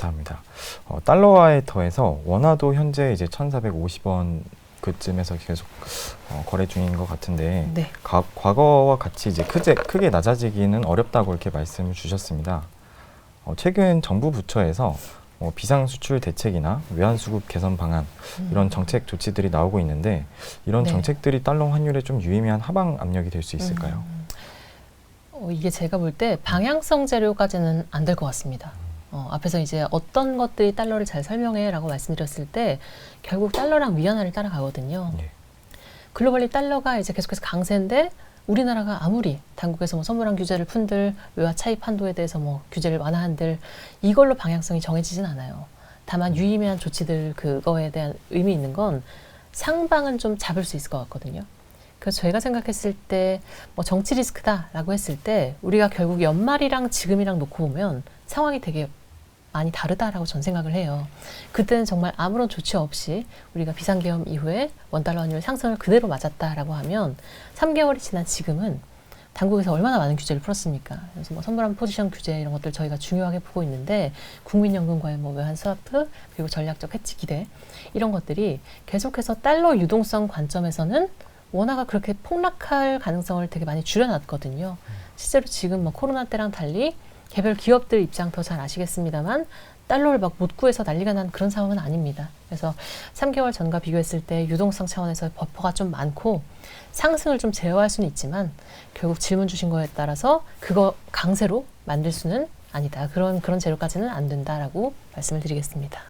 감사합니다. 어, 달러화에 더해서 원화도 현재 이제 1,450원 그쯤에서 계속 어, 거래 중인 것 같은데 네. 가- 과거와 같이 이제 크게, 크게 낮아지기는 어렵다고 이렇게 말씀을 주셨습니다. 어, 최근 정부 부처에서 어, 비상 수출 대책이나 외환 수급 개선 방안 이런 정책 조치들이 나오고 있는데 이런 음. 네. 정책들이 달러 환율에 좀 유의미한 하방 압력이 될 수 있을까요? 음, 어, 이게 제가 볼 때 방향성 재료까지는 안 될 것 같습니다. 어, 앞에서 이제 어떤 것들이 달러를 잘 설명해라고 말씀드렸을 때 결국 달러랑 위안화를 따라가거든요. 예. 글로벌리 달러가 이제 계속해서 강세인데 우리나라가 아무리 당국에서 뭐 선물한 규제를 푼들 외화 차입 한도에 대해서 뭐 규제를 완화한들 이걸로 방향성이 정해지진 않아요. 다만 유의미한 조치들 그거에 대한 의미 있는 건 상방은 좀 잡을 수 있을 것 같거든요. 그래서 저희가 생각했을 때 뭐 정치 리스크다라고 했을 때 우리가 결국 연말이랑 지금이랑 놓고 보면 상황이 되게 많이 다르다라고 전 생각을 해요. 그때는 정말 아무런 조치 없이 우리가 비상계엄 이후에 원달러 환율 상승을 그대로 맞았다라고 하면 3개월이 지난 지금은 당국에서 얼마나 많은 규제를 풀었습니까? 그래서 뭐 선물한 포지션 규제 이런 것들 저희가 중요하게 보고 있는데 국민연금과의 뭐 외환 스와프 그리고 전략적 해치 기대 이런 것들이 계속해서 달러 유동성 관점에서는 원화가 그렇게 폭락할 가능성을 되게 많이 줄여놨거든요. 실제로 지금 뭐 코로나 때랑 달리 개별 기업들 입장 더 잘 아시겠습니다만 달러를 막 못 구해서 난리가 난 그런 상황은 아닙니다. 그래서 3개월 전과 비교했을 때 유동성 차원에서 버퍼가 좀 많고 상승을 좀 제어할 수는 있지만 결국 질문 주신 거에 따라서 그거 강세로 만들 수는 아니다. 그런 그런 재료까지는 안 된다라고 말씀을 드리겠습니다.